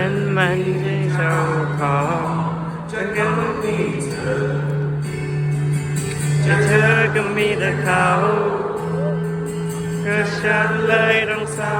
นั้นมันจะเจ้าของจะกกันมีเธอจะเธอก็มีแต่เขาก็ฉันเลยต้องเศร้า